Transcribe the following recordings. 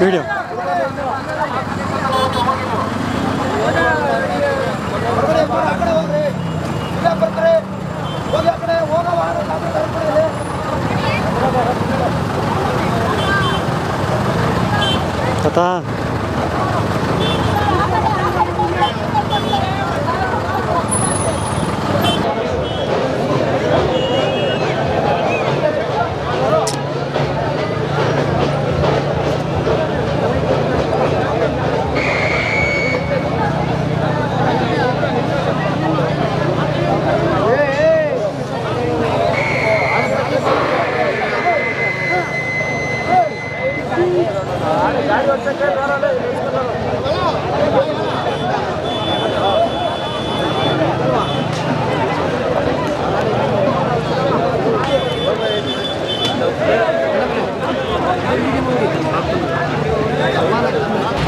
Video ತಾತ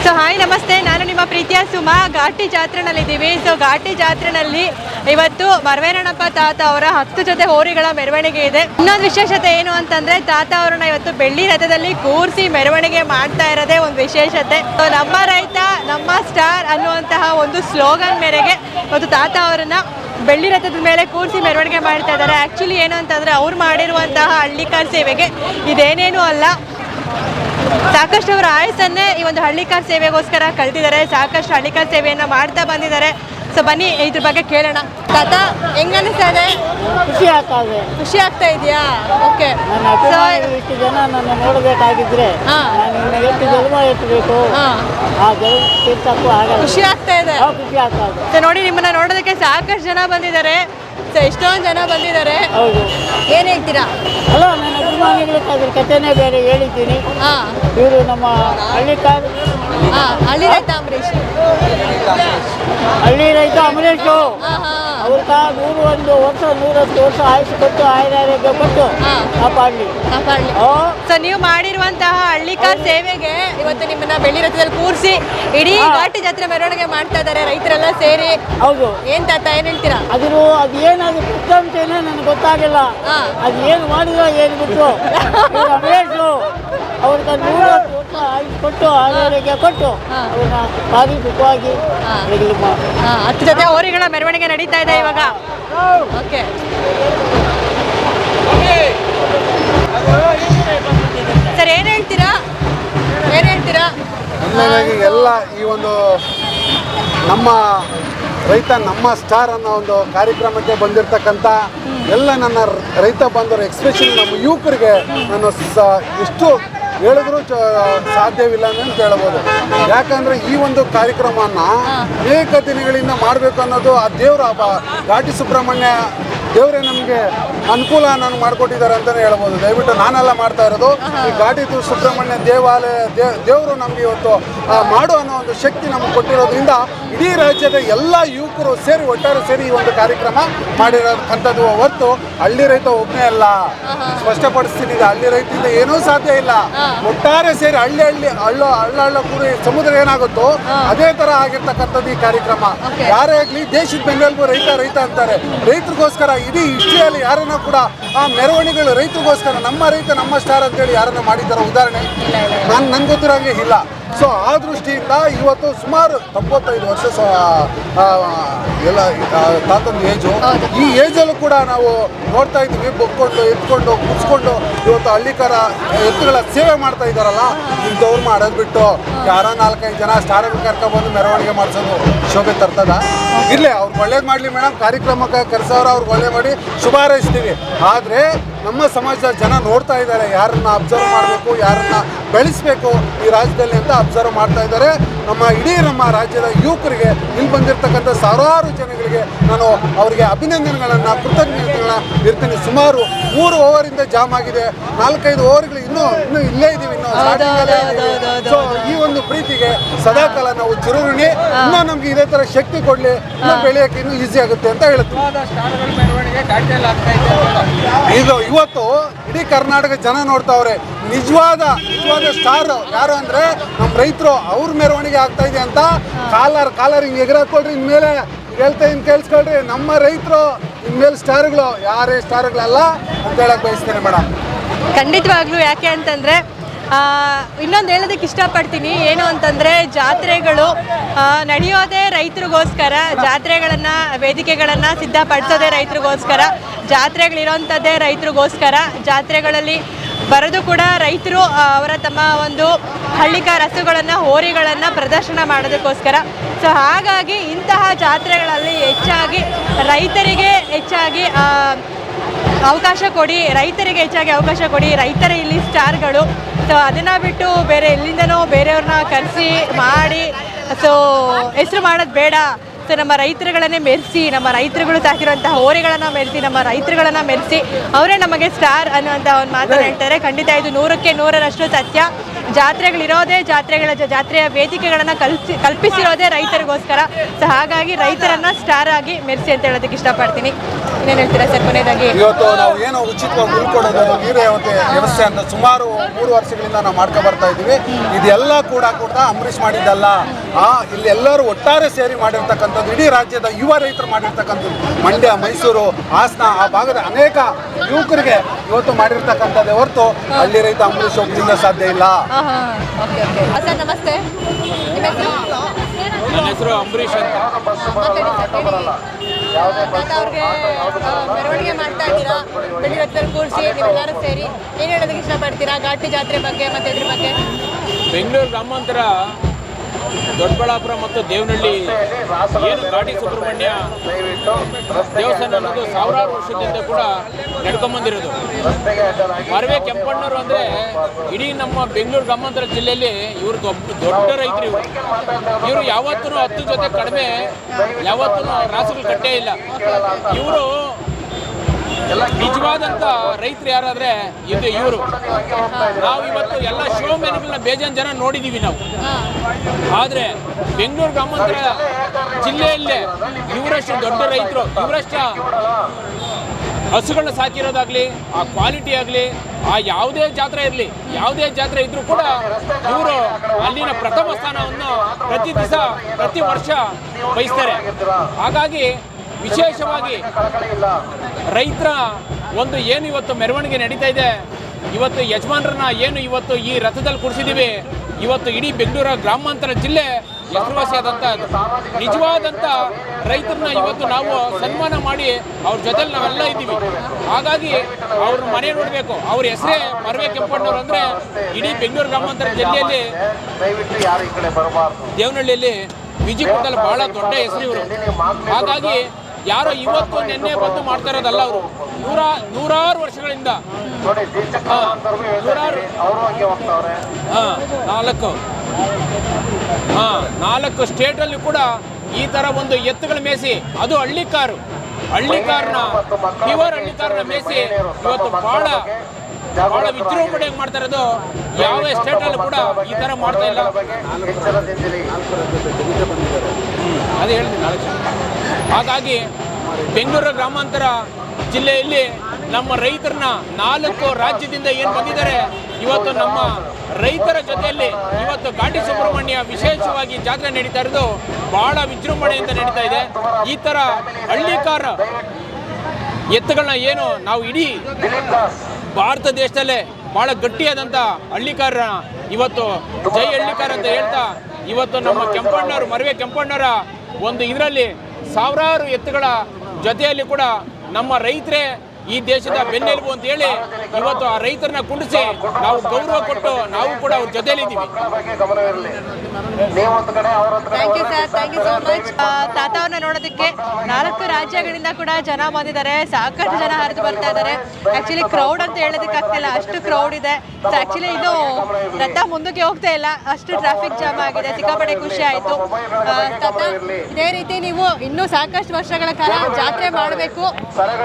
so hi ನಮಸ್ತೆ ನಾನು ನಿಮ್ಮ ಪ್ರೀತಿಯ ಸುಮಾ. ಘಾಟಿ ಜಾತ್ರೆನಲ್ಲಿದ್ದೀವಿ. ಸೊ ಘಾಟಿ ಜಾತ್ರೆನಲ್ಲಿ ಇವತ್ತು ಮರವೇರಣಪ್ಪ ತಾತ ಅವರ ಹತ್ತು ಜೊತೆ ಹೋರಿಗಳ ಮೆರವಣಿಗೆ ಇದೆ. ಇನ್ನೊಂದು ವಿಶೇಷತೆ ಏನು ಅಂತಂದ್ರೆ ತಾತ ಅವರನ್ನ ಇವತ್ತು ಬೆಳ್ಳಿ ರಥದಲ್ಲಿ ಕೂರಿಸಿ ಮೆರವಣಿಗೆ ಮಾಡ್ತಾ ಇರೋದೇ ಒಂದು ವಿಶೇಷತೆ. ನಮ್ಮ ರೈತ, ನಮ್ಮ ಸ್ಟಾರ್ ಅನ್ನುವಂತಹ ಒಂದು ಸ್ಲೋಗನ್ ಮೇರೆಗೆ ಇವತ್ತು ತಾತ ಅವರನ್ನ ಬೆಳ್ಳಿ ರಥದ ಮೇಲೆ ಕೂರಿಸಿ ಮೆರವಣಿಗೆ ಮಾಡ್ತಾ ಇದ್ದಾರೆ. ಆಕ್ಚುಲಿ ಏನು ಅಂತಂದ್ರೆ ಅವ್ರು ಮಾಡಿರುವಂತಹ ಹಳ್ಳಿಕಾರ್ ಸೇವೆಗೆ ಇದೇನೇನು ಅಲ್ಲ. ಸಾಕಷ್ಟು ಅವರ ಆಯಸ್ಸನ್ನೇ ಈ ಒಂದು ಹಳ್ಳಿಕಾರ್ ಸೇವೆಗೋಸ್ಕರ ಕಳೆದಿದ್ದಾರೆ. ಸಾಕಷ್ಟು ಹಳ್ಳಿಕಾರ್ ಸೇವೆಯನ್ನು ಮಾಡ್ತಾ ಬಂದಿದ್ದಾರೆ. ಸೊ ಬನ್ನಿ ಇದ್ರ ಬಗ್ಗೆ ಕೇಳೋಣ. ತಾತ ಹೆಂಗ ಅನಿಸ್ತಾ ಇದೆ? ಖುಷಿ ಆಗ್ತಾ ಇದೆ. ಖುಷಿ ಆಗ್ತಾ ಇದೆಯಾ? ಓಕೆ. ನನ್ನ ಅಭಿಮಾನಿಗಳು ಇಷ್ಟು ಜನ ನನ್ನ ನೋಡಬೇಕಾಗಿದ್ರೆ ಹಾ. ನಾನು ಇನ್ನು ಎಷ್ಟು ಜನ್ಮ ಎತ್ತಬೇಕು? ಹಾ. ಆ ಜನ್ಮ ತೀರ್ಸಕ್ಕೂ ಆಗಲ್ಲ. ಖುಷಿ ಆಗ್ತಾ ಇದೆ. ಆ ಖುಷಿ ಆಗ್ತಾ ಇದೆ. ಸೊ ನೋಡಿ ನಿಮ್ಮನ್ನ ನೋಡೋದಕ್ಕೆ ಸಾಕಷ್ಟು ಜನ ಬಂದಿದ್ದಾರೆ. ಸೊ ಎಷ್ಟೊಂದು ಜನ ಬಂದಿದ್ದಾರೆ. ಹೌದು. ಏನ್ ಹೇಳ್ತೀರಾ? ಅಲ್ಲ ನನ್ನ ಅಭಿಮಾನಿಗಳು ಅದ್ರ ಕಥೆನೇ ಬೇರೆ ಹೇಳಿದ್ದೀನಿ. ಹಾ. ಇವರು ನಮ್ಮ ಹಳ್ಳಿ ಕಾರ್ ಹಾ ಹಳ್ಳಿ ರೈತ ಅಂಬರೀಶ್ ಹಳ್ಳಿ ರೈತ ಅಮರೇಶು ಹಾ ಹಾ. ಅವ್ರ ಕಾ ನೂರು ಒಂದು ವರ್ಷ ನೂರತ್ತು ವರ್ಷ ಆಯುಷ್ ಕೊಟ್ಟು ಆಯುರಾರೋಗ್ಯ ಕೊಟ್ಟು. ಕಾಪಾಡಲಿ. ಸೊ ನೀವು ಮಾಡಿರುವಂತಹ ಹಳ್ಳಿಕಾರ್ ಸೇವೆಗೆ ಇವತ್ತು ನಿಮ್ಮನ್ನ ಬೆಳ್ಳಿ ರಥದಲ್ಲಿ ಕೂರಿಸಿ ಇಡೀ. ಘಾಟಿ ಜಾತ್ರೆ ಮೆರವಣಿಗೆ ಮಾಡ್ತಾ ಇದ್ದಾರೆ ರೈತರೆಲ್ಲ ಸೇರಿ. ಹೌದು. ಏನ್ ತಾತ ಏನ್ ಹೇಳ್ತೀರಾ? ಅದ್ರ ಅದು ಏನದು ಪುಸ್ತಂತೇನೆ ನನಗೆ ಗೊತ್ತಾಗಿಲ್ಲ. ಅದು ಏನು ಮಾಡಿದ್ರ ಏನು ಬಿಟ್ಟು ಅವ್ರಿಗೆ ಕೊಟ್ಟು ಆರೋಗ್ಯ ಕೊಟ್ಟು ಹಾ. ಅವ್ರನ್ನ ಭಾರಿ ಸುಖವಾಗಿ ಹಾ. ಇರಲಿ ಮಾ ಹಾ, ಹತ್ತು ಜೊತೆ ಹೋರಿಗಳ ಮೆರವಣಿಗೆ ನಡೀತಾ ಇದೆ ಇವಾಗ. ಓಕೆ. ಸರ್ ಏನ್ ಹೇಳ್ತೀರಾ? ಏನ್ ಹೇಳ್ತೀರಾ? ಮೊದಲನೇದಾಗಿ ಎಲ್ಲ ಈ ಒಂದು ನಮ್ಮ ರೈತ ನಮ್ಮ ಸ್ಟಾರ್ ಅನ್ನೋ ಒಂದು ಕಾರ್ಯಕ್ರಮಕ್ಕೆ ಬಂದಿರತಕ್ಕಂಥ ಎಲ್ಲ ನನ್ನ ರೈತ ಬಂದವರು ಎಕ್ಸ್ಪೆಷಲಿ ನಮ್ಮ ಯುವಕರಿಗೆ ನಾನು ಸ ಎಷ್ಟು ಹೇಳಿದ್ರು ಸಾಧ್ಯವಿಲ್ಲ ಅಂತ ಹೇಳ್ಬೋದು ಯಾಕಂದ್ರೆ ಈ ಒಂದು ಕಾರ್ಯಕ್ರಮವನ್ನು ಅನೇಕ ದಿನಗಳಿಂದ ಮಾಡಬೇಕು ಅನ್ನೋದು ಆ ದೇವರ ಹಬ್ಬ ಘಾಟಿ ಸುಬ್ರಹ್ಮಣ್ಯ ದೇವರೇ ನಮಗೆ ಅನುಕೂಲ ನಾನು ಮಾಡಿಕೊಟ್ಟಿದ್ದಾರೆ ಅಂತಲೇ ಹೇಳ್ಬೋದು. ದಯವಿಟ್ಟು ನಾನೆಲ್ಲ ಮಾಡ್ತಾ ಇರೋದು. ಈ ತು- ಸುಬ್ರಹ್ಮಣ್ಯ ದೇವಾಲಯ ದೇವರು ನಮಗೆ ಇವತ್ತು ಮಾಡು ಅನ್ನೋ ಒಂದು ಶಕ್ತಿ ನಮಗೆ ಕೊಟ್ಟಿರೋದ್ರಿಂದ ಇಡೀ ರಾಜ್ಯದ ಎಲ್ಲ ಯುವಕರು ಸೇರಿ ಒಟ್ಟಾರೆ ಸೇರಿ ಈ ಒಂದು ಕಾರ್ಯಕ್ರಮ ಮಾಡಿರೋಕ್ಕಂಥದ್ದು ಹೊತ್ತು ಹಳ್ಳಿ ರೈತ ಒಬ್ಬನೇ ಅಲ್ಲ. ಸ್ಪಷ್ಟಪಡಿಸ್ತೀನಿ ಇದು ಹಳ್ಳಿ ರೈತರಿಂದ ಏನೂ ಸಾಧ್ಯ ಇಲ್ಲ. ಒಟ್ಟಾರೆ ಸೇರಿ ಹಳ್ಳಿ ಹಳ್ಳಿ ಹಳ್ಳ ಹಳ್ಳ ಹಳ್ಳ ಕೂಡಿ ಸಮುದ್ರ ಏನಾಗುತ್ತೋ ಅದೇ ತರ ಆಗಿರ್ತಕ್ಕಂಥದ್ದು ಈ ಕಾರ್ಯಕ್ರಮ. ಯಾರೇ ಆಗಲಿ ದೇಶದ ಬೆನ್ನೆಲುಬು ರೈತ ರೈತ ಅಂತಾರೆ. ರೈತರಿಗೋಸ್ಕರ ಇಡೀ ಹಿಸ್ಟ್ರಿಯಲ್ಲಿ ಯಾರನ್ನ ಕೂಡ ಆ ಮೆರವಣಿಗೆಗಳು ರೈತರಿಗೋಸ್ಕರ ನಮ್ಮ ರೈತ ನಮ್ಮ ಸ್ಟಾರ್ ಅಂತೇಳಿ ಯಾರನ್ನ ಮಾಡಿದ್ದಾರೆ ಉದಾಹರಣೆ? ನಾನು ನಂಗೆ ಗೊತ್ತಿರೋಂಗೆ ಇಲ್ಲ. ಸೊ ಆ ದೃಷ್ಟಿಯಿಂದ ಇವತ್ತು ಸುಮಾರು ತೊಂಬತ್ತೈದು ವರ್ಷ ಎಲ್ಲ ತಾತನ ಏಜು. ಈ ಏಜಲ್ಲೂ ಕೂಡ ನಾವು ನೋಡ್ತಾ ಇದ್ದೀವಿ ಬೊಕ್ಕೊಂಡು ಎತ್ಕೊಂಡು ಮುಚ್ಕೊಂಡು ಇವತ್ತು ಹಳ್ಳಿಕರ ಎತ್ತುಗಳ ಸೇವೆ ಮಾಡ್ತಾ ಇದ್ದಾರಲ್ಲ ಇಂಥವ್ರು ಮಾಡೋದು ಬಿಟ್ಟು ಯಾರೋ ನಾಲ್ಕೈದು ಜನ ಸ್ಟಾರ್ ಕರ್ಕೊಂಡ್ಬಂದು ಮೆರವಣಿಗೆ ಮಾಡಿಸೋದು ಶೋಭೆ ತರ್ತದ. ಇಲ್ಲೇ ಅವ್ರಿಗೆ ಒಳ್ಳೇದು ಮಾಡಲಿ ಮೇಡಮ್ ಕಾರ್ಯಕ್ರಮಕ್ಕೆ ಕರೆಸೋರು ಅವ್ರಿಗೆ ಒಳ್ಳೆ ಮಾಡಿ ಶುಭ ಹಾರೈಸ್ತೀವಿ ಆದರೆ ನಮ್ಮ ಸಮಾಜದ ಜನ ನೋಡ್ತಾ ಇದ್ದಾರೆ ಯಾರನ್ನ ಅಬ್ಸರ್ವ್ ಮಾಡಬೇಕು ಯಾರನ್ನ ಬೆಳೆಸಬೇಕು ಈ ರಾಜ್ಯದಲ್ಲಿ ಅಂತ ಅಬ್ಸರ್ವ್ ಮಾಡ್ತಾ ಇದ್ದಾರೆ. ನಮ್ಮ ಇಡೀ ನಮ್ಮ ರಾಜ್ಯದ ಯುವಕರಿಗೆ ಇಲ್ಲಿ ಬಂದಿರತಕ್ಕಂಥ ಸಾವಿರಾರು ಜನಗಳಿಗೆ ನಾನು ಅವರಿಗೆ ಅಭಿನಂದನೆಗಳನ್ನು ಕೃತಜ್ಞತೆಗಳನ್ನ ಇರ್ತೀನಿ. ಸುಮಾರು ಮೂರು ಓವರಿಂದ ಜಾಮ್ ಆಗಿದೆ. ನಾಲ್ಕೈದು ಓವರ್ಗಳು ಇನ್ನೂ ಇನ್ನೂ ಇಲ್ಲೇ ಇದೀವಿ. ಇನ್ನು ಈ ಒಂದು ಪ್ರೀತಿಗೆ ಸದಾಕಾಲ ನಾವು ಚಿರುರುಣಿ ಇನ್ನೂ ನಮ್ಗೆ ಇದೇ ತರ ಶಕ್ತಿ ಕೊಡ್ಲಿ. ಇನ್ನೂ ಬೆಳೆಯಕ್ಕೆ ಇನ್ನೂ ಈಸಿ ಆಗುತ್ತೆ ಅಂತ ಹೇಳ್ತೀನಿ. ಇದು ಇವತ್ತು ಇಡೀ ಕರ್ನಾಟಕ ಜನ ನೋಡ್ತಾವ್ರೆ. ನಿಜವಾದ ನಿಜವಾದ ಸ್ಟಾರ್ ಯಾರು ಅಂದ್ರೆ ನಮ್ಮ ರೈತರು ಅವ್ರ ಮೆರವಣಿಗೆ ಆಗ್ತಾ ಇದೆ ಅಂತ ಕಾಲರ್ ಕಾಲರ್ ಹಿಂಗೆ ಎಗರಾಕೊಳ್ರಿ, ಇನ್ಮೇಲೆ ಹೇಳ್ತಾ ಇನ್ ಕೇಳಿಸ್ಕೊಳ್ರಿ. ನಮ್ಮ ರೈತರು ಇನ್ಮೇಲೆ ಸ್ಟಾರ್ಗಳು ಯಾರೇ ಸ್ಟಾರ್ಗಳಲ್ಲ ಅಂತ ಹೇಳಕ್ ಬಯಸ್ತೇನೆ ಮೇಡಮ್. ಖಂಡಿತವಾಗ್ಲೂ ಯಾಕೆ ಅಂತಂದರೆ ಇನ್ನೊಂದು ಹೇಳೋದಕ್ಕೆ ಇಷ್ಟಪಡ್ತೀನಿ, ಏನು ಅಂತಂದರೆ ಜಾತ್ರೆಗಳು ನಡೆಯೋದೇ ರೈತರಿಗೋಸ್ಕರ, ಜಾತ್ರೆಗಳನ್ನು, ವೇದಿಕೆಗಳನ್ನು ಸಿದ್ಧಪಡಿಸೋದೇ ರೈತರಿಗೋಸ್ಕರ, ಜಾತ್ರೆಗಳಿರೋಂಥದ್ದೇ ರೈತರಿಗೋಸ್ಕರ, ಜಾತ್ರೆಗಳಲ್ಲಿ ಬರೋದು ಕೂಡ ರೈತರು ಅವರ ತಮ್ಮ ಒಂದು ಹಳ್ಳಿಕಾರ ರಸುಗಳನ್ನು, ಹೋರಿಗಳನ್ನು ಪ್ರದರ್ಶನ ಮಾಡೋದಕ್ಕೋಸ್ಕರ. ಸೊ ಹಾಗಾಗಿ ಇಂತಹ ಜಾತ್ರೆಗಳಲ್ಲಿ ಹೆಚ್ಚಾಗಿ ರೈತರಿಗೆ ಹೆಚ್ಚಾಗಿ ಅವಕಾಶ ಕೊಡಿ, ರೈತರಿಗೆ ಹೆಚ್ಚಾಗಿ ಅವಕಾಶ ಕೊಡಿ, ರೈತರ ಇಲ್ಲಿ ಸ್ಟಾರ್ಗಳು ಸೊ ಅದನ್ನು ಬಿಟ್ಟು ಬೇರೆ ಎಲ್ಲಿಂದನೋ ಬೇರೆಯವ್ರನ್ನ ಕರೆಸಿ ಮಾಡಿ ಸೊ ಹೆಸರು ಮಾಡೋದು ಬೇಡ. ಸೊ ನಮ್ಮ ರೈತರುಗಳನ್ನೇ ಮೆರೆಸಿ ನಮ್ಮ ರೈತರುಗಳು ಸಾಕಿರುವಂತಹ ಹೋರೆಗಳನ್ನು ಮೆರೆಸಿ ನಮ್ಮ ರೈತರುಗಳನ್ನು ಮೆರೆಸಿ ಅವರೇ ನಮಗೆ ಸ್ಟಾರ್ ಅನ್ನುವಂಥ ಒಂದು ಮಾತನ್ನು ಹೇಳ್ತಾರೆ. ಖಂಡಿತ ಇದು ನೂರಕ್ಕೆ ನೂರರಷ್ಟು ಸತ್ಯ. ಜಾತ್ರೆಗಳಿರೋದೇ ಜಾತ್ರೆಗಳ ಜಾತ್ರೆಯ ವೇದಿಕೆಗಳನ್ನು ಕಲ್ಸಿ ಕಲ್ಪಿಸಿರೋದೇ ರೈತರಿಗೋಸ್ಕರ. ಸೊ ಹಾಗಾಗಿ ರೈತರನ್ನ ಸ್ಟಾರ್ ಆಗಿ ಮೆರೆಸಿ ಅಂತ ಹೇಳೋದಕ್ಕೆ ಇಷ್ಟಪಡ್ತೀನಿ. ಇನ್ನೇನು ಹೇಳ್ತೀರಾ ಸರ್ ಕೊನೆಯದಾಗಿ? ಇವತ್ತು ನಾವು ಏನು ಉಚಿತವಾಗಿ ಉಳ್ಕೊಡೋದು ವ್ಯವಸ್ಥೆ ಅಂತ ಸುಮಾರು ಮೂರು ವರ್ಷಗಳಿಂದ ನಾವು ಮಾಡ್ಕೊ ಬರ್ತಾ ಇದ್ದೀವಿ. ಇದೆಲ್ಲ ಕೂಡ ಕೂಡ ಅಂಬರೀಷ್ ಮಾಡಿದ್ದಲ್ಲ. ಆ ಇಲ್ಲಿ ಎಲ್ಲರೂ ಒಟ್ಟಾರೆ ಸೇರಿ ಮಾಡಿರ್ತಕ್ಕಂಥದ್ದು ಇಡೀ ರಾಜ್ಯದ ಯುವ ರೈತರು ಮಾಡಿರ್ತಕ್ಕಂಥದ್ದು. ಮಂಡ್ಯ ಮೈಸೂರು ಹಾಸನ ಆ ಭಾಗದ ಅನೇಕ ಯುವಕರಿಗೆ ಇವತ್ತು ಮಾಡಿರ್ತಕ್ಕಂಥದ್ದೇ ಹೊರತು ಹಳ್ಳಿ ರೈತ ಅಂಬರೀಷ್ ಒಬ್ಬರಿಂದ ಸಾಧ್ಯ ಇಲ್ಲ. ನಮಸ್ತೆ. ನಿಮ್ಮ ಹೆಸರು? ನನ್ನ ಹೆಸರು ಅಂಬರೀಷ್ ಅಂತ. ಅವ್ರಿಗೆ ಮೆರವಣಿಗೆ ಮಾಡ್ತಾ ಇದ್ದೀರಾ? ಬೆಳ್ಳಿ ಕೂರಿಸಿ ನೀವೆಲ್ಲರೂ ಸೇರಿ ಏನು ಹೇಳೋದಕ್ಕೆ ಇಷ್ಟಪಡ್ತೀರಾ? ಘಾಟಿ ಜಾತ್ರೆ ಬಗ್ಗೆ ಮತ್ತೆ ಇದ್ರ ಬಗ್ಗೆ? ಬೆಂಗಳೂರು ಗ್ರಾಮಾಂತರ ದೊಡ್ಡಬಳ್ಳಾಪುರ ಮತ್ತು ದೇವನಹಳ್ಳಿ ಏನು ಘಾಟಿ ಸುಬ್ರಹ್ಮಣ್ಯ ದೇವಸ್ಥಾನ ಅನ್ನೋದು ಸಾವಿರಾರು ವರ್ಷದಿಂದ ಕೂಡ ನಡ್ಕೊಂಬಂದಿರೋದು ಮರವೆ ಕೆಂಪಣ್ಣವರು ಅಂದರೆ ಇಡೀ ನಮ್ಮ ಬೆಂಗಳೂರು ಗ್ರಾಮಾಂತರ ಜಿಲ್ಲೆಯಲ್ಲಿ ಇವರು ದೊಡ್ಡ ದೊಡ್ಡ ರೈತರು ಇವರು. ಇವರು ಯಾವತ್ತೂ ಹತ್ತು ಜೊತೆ ಕಡಿಮೆ ಯಾವತ್ತೂ ರಾಸುಗಳು ಕಟ್ಟೇ ಇಲ್ಲ. ಇವರು ನಿಜವಾದಂತ ರೈತರು ಯಾರಾದ್ರೆ ಇದು ಇವರು. ನಾವು ಇವತ್ತು ಎಲ್ಲ ಶೋ ಮೆನ್ಗಳನ್ನ ಬೇಜಾನ್ ಜನ ನೋಡಿದೀವಿ ನಾವು. ಆದರೆ ಬೆಂಗಳೂರು ಗ್ರಾಮಾಂತರ ಜಿಲ್ಲೆಯಲ್ಲೇ ಇವರಷ್ಟು ದೊಡ್ಡ ರೈತರು, ಇವರಷ್ಟು ಹಸುಗಳನ್ನ ಸಾಕಿರೋದಾಗ್ಲಿ, ಆ ಕ್ವಾಲಿಟಿ ಆಗಲಿ, ಆ ಯಾವುದೇ ಜಾತ್ರೆ ಇರಲಿ, ಯಾವುದೇ ಜಾತ್ರೆ ಇದ್ರೂ ಕೂಡ ಇವರು ಅಲ್ಲಿನ ಪ್ರಥಮ ಸ್ಥಾನವನ್ನು ಪ್ರತಿ ದಿವಸ ಪ್ರತಿ ವರ್ಷ ವಹಿಸ್ತಾರೆ. ಹಾಗಾಗಿ ವಿಶೇಷವಾಗಿ ರೈತರ ಒಂದು ಏನು ಇವತ್ತು ಮೆರವಣಿಗೆ ನಡೀತಾ ಇದೆ, ಇವತ್ತು ಯಜಮಾನರನ್ನ ಏನು ಇವತ್ತು ಈ ರಥದಲ್ಲಿ ಕೂರಿಸಿದ್ದೀವಿ ಇವತ್ತು ಇಡೀ ಬೆಂಗಳೂರು ಗ್ರಾಮಾಂತರ ಜಿಲ್ಲೆ ಹೆಸರುವಾಸಿಯಾದಂಥ ನಿಜವಾದಂಥ ರೈತರನ್ನ ಇವತ್ತು ನಾವು ಸನ್ಮಾನ ಮಾಡಿ ಅವ್ರ ಜೊತೆಲಿ ನಾವೆಲ್ಲ ಇದ್ದೀವಿ. ಹಾಗಾಗಿ ಅವ್ರ ಮನೆ ನೋಡಬೇಕು, ಅವ್ರ ಹೆಸರೇ ಮರವೆ ಕೆಂಪಣ್ಣವ್ರು ಅಂದರೆ ಇಡೀ ಬೆಂಗಳೂರು ಗ್ರಾಮಾಂತರ ಜಿಲ್ಲೆಯಲ್ಲಿ ದೇವನಹಳ್ಳಿಯಲ್ಲಿ ವಿಜಯಪುರದಲ್ಲಿ ಬಹಳ ದೊಡ್ಡ ಹೆಸರು ಇವರು. ಹಾಗಾಗಿ ಯಾರೋ ಇವತ್ತು ನಿನ್ನೆ ಬಂದು ಮಾಡ್ತಾ ಇರೋದಲ್ಲ ಅವರು. ನೂರ ನೂರಾರು ವರ್ಷಗಳಿಂದ. ನಾಲ್ಕು ನೂರಾರು ಹಾ, ನಾಲ್ಕು. ಸ್ಟೇಟ್ ನಾಲ್ಕು ಸ್ಟೇಟಲ್ಲಿ ಕೂಡ ಈ ತರ ಒಂದು ಎತ್ತುಗಳ ಮೇಸಿ ಅದು ಹಳ್ಳಿ ಕಾರು. ಹಳ್ಳಿ ಕಾರ್ನ ಪ್ಯೂರ್ ಹಳ್ಳಿ ಕಾರ್ನ ಮೇಸಿ ಇವತ್ತು ಬಹಳ ಬಹಳ ವಿಜೃಂಭಣೆಯಾಗಿ ಮಾಡ್ತಾ ಇರೋದು. ಯಾವ ಸ್ಟೇಟಲ್ಲೂ ಕೂಡ ಈ ತರ ಮಾಡ್ತಾ ಇಲ್ಲ. ಅದೇ ಹೇಳಿದೆ ನಾಲ್ಕು. ಜನ. ಹಾಗಾಗಿ ಬೆಂಗಳೂರು ಗ್ರಾಮಾಂತರ ಜಿಲ್ಲೆಯಲ್ಲಿ ನಮ್ಮ ರೈತರನ್ನ ನಾಲ್ಕು ರಾಜ್ಯದಿಂದ ಏನು ಬಂದಿದ್ದಾರೆ, ಇವತ್ತು ನಮ್ಮ ರೈತರ ಜೊತೆಯಲ್ಲಿ ಇವತ್ತು ಘಾಟಿ ಸುಬ್ರಹ್ಮಣ್ಯ ವಿಶೇಷವಾಗಿ ಜಾತ್ರೆ ನಡೀತಾ ಇರೋದು ಬಹಳ ವಿಜೃಂಭಣೆಯಿಂದ ನಡೀತಾ ಇದೆ. ಈ ಥರ ಹಳ್ಳಿಕಾರ ಎತ್ತುಗಳನ್ನ ಏನು ನಾವು ಇಡೀ ಭಾರತ ದೇಶದಲ್ಲೇ ಬಹಳ ಗಟ್ಟಿಯಾದಂಥ ಹಳ್ಳಿಕಾರ ಇವತ್ತು ಜೈ ಹಳ್ಳಿಕಾರ ಅಂತ ಹೇಳ್ತಾ ಇವತ್ತು ನಮ್ಮ ಕೆಂಪಣ್ಣವರು, ಮರವೆ ಕೆಂಪಣ್ಣರ ಒಂದು ಇದರಲ್ಲಿ ಸಾವಿರಾರು ಎತ್ತುಗಳ ಜೊತೆಯಲ್ಲಿ ಕೂಡ ನಮ್ಮ ರೈತರೇ ಈ ದೇಶದ ಬೆನ್ನೆಲುಬು ಅಂತ ಹೇಳಿ ಇವತ್ತು ಆ ರೈತರನ್ನ ಕುಂಡಿಸಿ ನಾವು ಗೌರವ ಕೊಟ್ಟು ನಾವು ಕೂಡ ಅವ್ರ ಮಚ್ ತಾತ ಅವ್ರನ್ನ ನೋಡೋದಕ್ಕೆ ನಾಲ್ಕು ರಾಜ್ಯಗಳಿಂದ ಕೂಡ ಜನ ಬಂದಿದ್ದಾರೆ. ಸಾಕಷ್ಟು ಜನ ಹರಿದು ಬರ್ತಾ ಇದ್ದಾರೆ. ಆಕ್ಚುಲಿ ಕ್ರೌಡ್ ಅಂತ ಹೇಳೋದಕ್ಕೆ ಆಗ್ತಿಲ್ಲ. ಅಷ್ಟು ಕ್ರೌಡ್ ಇದೆ. ಆಕ್ಚುಲಿ ಇದು ರಥ ಮುಂದಕ್ಕೆ ಹೋಗ್ತಾ ಇಲ್ಲ. ಅಷ್ಟು ಟ್ರಾಫಿಕ್ ಜಾಮ್ ಆಗಿದೆ. ಸಿಕ್ಕಾಪಟ್ಟೆ ಖುಷಿ ಆಯ್ತು. ಇದೇ ರೀತಿ ನೀವು ಇನ್ನೂ ಸಾಕಷ್ಟು ವರ್ಷಗಳ ಕಾಲ ಜಾತ್ರೆ ಮಾಡಬೇಕು.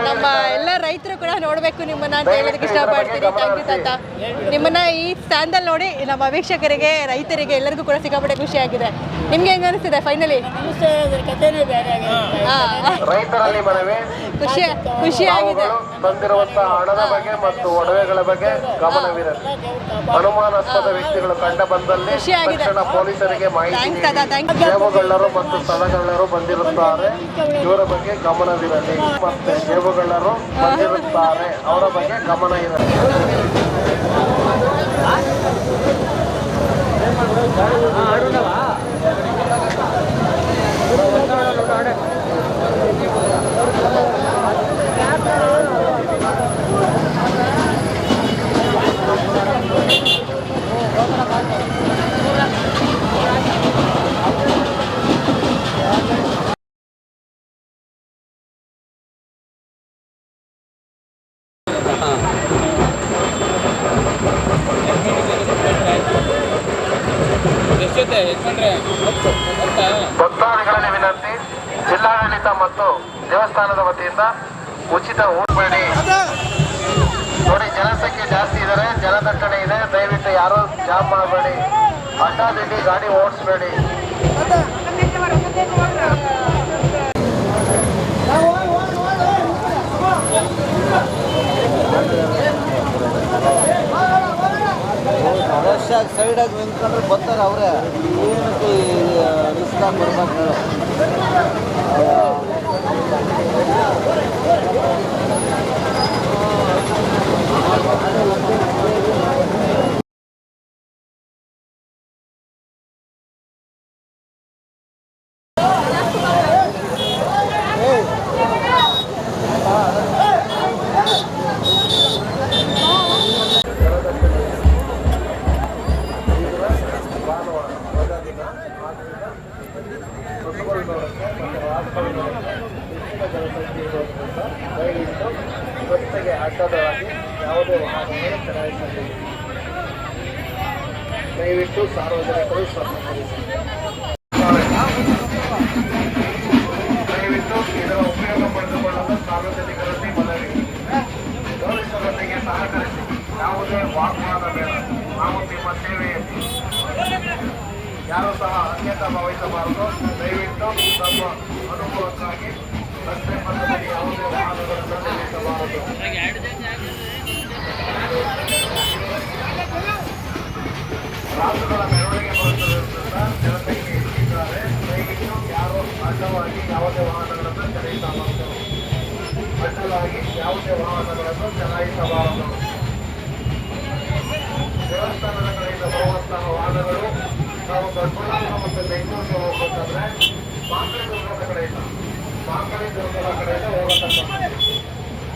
ನಮ್ಮ ಎಲ್ಲ ರೈತರು ಕೂಡ ನೋಡಬೇಕು ನಿಮ್ಮನ್ನ ಅಂತ ಹೇಳೋದಕ್ಕೆ ಇಷ್ಟಪಡ್ತೀನಿ. ಥ್ಯಾಂಕ್ ಯು ತಾತ. ನಿಮ್ಮನ್ನ ಈ ಸ್ಥಾನದಲ್ಲಿ ನೋಡಿ ನಮ್ಮ ವೀಕ್ಷಕರಿಗೆ ರೈತರಿಗೆ ಎಲ್ಲರಿಗೂ ಕೂಡ ಸಿಕ್ಕಾಪಟ್ಟೆ ಖುಷಿ ಆಗಿದೆ ನಿಮ್ಗೆ ಹೆಂಗ ಅನಿಸ್ತಿದೆ ಫೈನಲಿ ರೈತರಲ್ಲಿ ಮನವಿ ಖುಷಿ ಖುಷಿ ಆಗಿದೆ. ತಾವುಗಳು ಹಣದ ಬಗ್ಗೆ ಮತ್ತು ಒಡವೆಗಳ ಬಗ್ಗೆ ಗಮನವಿರಲಿ. ಅನುಮಾನಾಸ್ಪದ ವ್ಯಕ್ತಿಗಳು ಕಂಡ ಬಂದಲ್ಲಿ. ತಕ್ಷಣ ಪೊಲೀಸರಿಗೆ ಮಾಹಿತಿ ಜೇಬುಗಳ್ಳರು ಮತ್ತು ಸ್ಥಳಗಳ್ಳರು ಬಂದಿರುತ್ತಾರೆ. ಇವರ ಬಗ್ಗೆ ಗಮನವಿರಲಿ. ಮತ್ತೆ ಜೇಬುಗಳ್ಳರು ಬಂದಿರುತ್ತಾರೆ. ಅವರ ಬಗ್ಗೆ ಗಮನ ಇರಲಿ ಜೊತೆ ಯಜಮಾನ್ರೆ ಭಕ್ತಾದಿಗಳಲ್ಲಿ ವಿನಂತಿ ಜಿಲ್ಲಾಡಳಿತ ಮತ್ತು ದೇವಸ್ಥಾನದ ವತಿಯಿಂದ ಉಚಿತ ಊಟಬೇಡಿ ನೋಡಿ ಜನಸಂಖ್ಯೆ ಜಾಸ್ತಿ ಇದ್ದಾರೆ ಜನದಟ್ಟಣೆ ಇದೆ ದಯವಿಟ್ಟು ಯಾರು ಜಾಮ್ ಮಾಡಬೇಡಿ ಅಡ್ಡಾದಿಡ್ಡಿ ಗಾಡಿ ಓಡಿಸ್ಬೇಡಿ. ರಶ್ಯಾಗಿ ಸೈಡಾಗಿ ನಿಂತ್ಕೊಂಡ್ರೆ ಬರ್ತಾರೆ ಅವರೇ. ಏನಕ್ಕೆ ರಿಸ್ಕ್ ಆಗಿ ಬರ್ಬೇಕು ಹೇಳು ರಸ್ತೆಗೆ ಅಡ್ಡದಾಗಿ ಯಾವುದೇ ವಾಹನವನ್ನು ಚಲಾಯಿಸಬೇಕು ದಯವಿಟ್ಟು ಸಾರ್ವಜನಿಕರು ಸಹಕರಿಸಿ ದಯವಿಟ್ಟು ಇದರ ಉಪಯೋಗ ಪಡೆದುಕೊಳ್ಳಲು ಸಾರ್ವಜನಿಕರಲ್ಲಿ ಮನವಿ ಪೊಲೀಸರೊಂದಿಗೆ ಸಹಕರಿಸಿ ಯಾವುದೇ ವಾಗ್ವಾದ ಬೇಡ ನಾವು ನಿಮ್ಮ ಸೇವೆಯಲ್ಲಿ ಯಾರು ಸಹ ಅನ್ಯತಾ ಭಾವಿಸಬಾರದು ದಯವಿಟ್ಟು ತಮ್ಮ ಅನುಕೂಲಕ್ಕಾಗಿ ರಸ್ತೆ ಪಕ್ಕದಲ್ಲಿ ಯಾವುದೇ ವಾಹನಗಳನ್ನು ನಿಲ್ಲಿಸಬಾರದು ರಾಸುಗಳ ಮೆರವಣಿಗೆ ಬರುತ್ತಿರುವುದರಿಂದ ಜನಸಂಖ್ಯೆ ಹೆಚ್ಚಿದ್ದಾರೆ ದಯವಿಟ್ಟು ಯಾರು ಅಡ್ಡವಾಗಿ ಯಾವುದೇ ವಾಹನಗಳನ್ನು ಚಲಾಯಿಸಬಾರದು ಅಡ್ಡಲಾಗಿ ಯಾವುದೇ ವಾಹನಗಳನ್ನು ಚಲಾಯಿಸಬಾರದು ದೇವಸ್ಥಾನದ ಕಡೆಯಿಂದ ಬರುವಂತಹ ವಾಹನಗಳು ನಾವು ದೊಡ್ಡಬಳ್ಳಾಪುರ ಮತ್ತು ಬೆಂಗಳೂರಿಗೆ ಹೋಗಬೇಕಾದ್ರೆ ಮಾಂಕಳಿ ದುರ್ಗದ ಕಡೆಯಿಂದ ಮಾಂಕಳಿ ದುರ್ಗದ ಕಡೆಯಿಂದ ಹೋಗತಕ್ಕಂಥ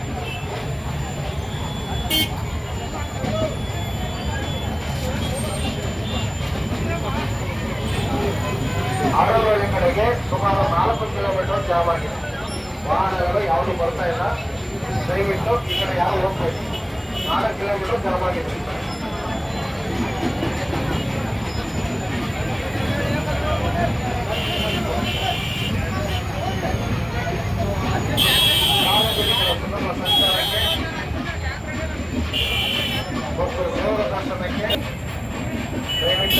ಆಡೋಳಿ ಕಡೆಗೆ ಸುಮಾರು ನಾಲ್ಕು ಕಿಲೋಮೀಟರ್ ಜಾಮ್ ಆಗಿದೆ. ವಾಹನಗಳು ಯಾವುದು ಬರ್ತಾ ಇಲ್ಲ ದಯವಿಟ್ಟು ಈ ಕಡೆ ಯಾರು ಹೋಗ್ಬೇಕು? ನಾಲ್ಕು ಕಿಲೋಮೀಟರ್ ಜಾಮ್ ಆಗಿದೆ ಸಾರ್ವಜನಿಕರ ಸುಗಮ ಸಂಚಾರಕ್ಕೆ ಮತ್ತು ದೇವರ ದರ್ಶನಕ್ಕೆ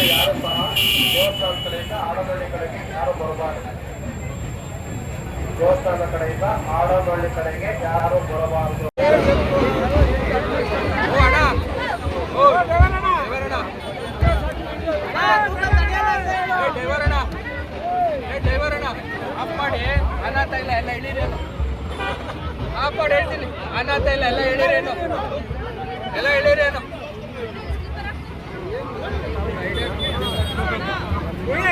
ದಯವಿಟ್ಟು ಯಾರು ಸಹ ದೇವಸ್ಥಾನ ಕಡೆಯಿಂದ ಆಡದಳ್ಳಿ ಕಡೆಗೆ ಯಾರು ಬರಬಾರದು ದೇವಸ್ಥಾನ ಕಡೆಯಿಂದ ಆಡದಳ್ಳಿ ಕಡೆಗೆ ಯಾರು ಬರಬಾರದು ಅನಾಥ ಇಲ್ಲ ಎಲ್ಲ ಇಳಿರೇನು ಆಫ್ ಮಾಡಿ ಹೇಳ್ತೀನಿ ಅನಾಥ ಇಲ್ಲ ಎಲ್ಲ ಇಳಿರೇನು ಎಲ್ಲ ಇಳಿರೇನು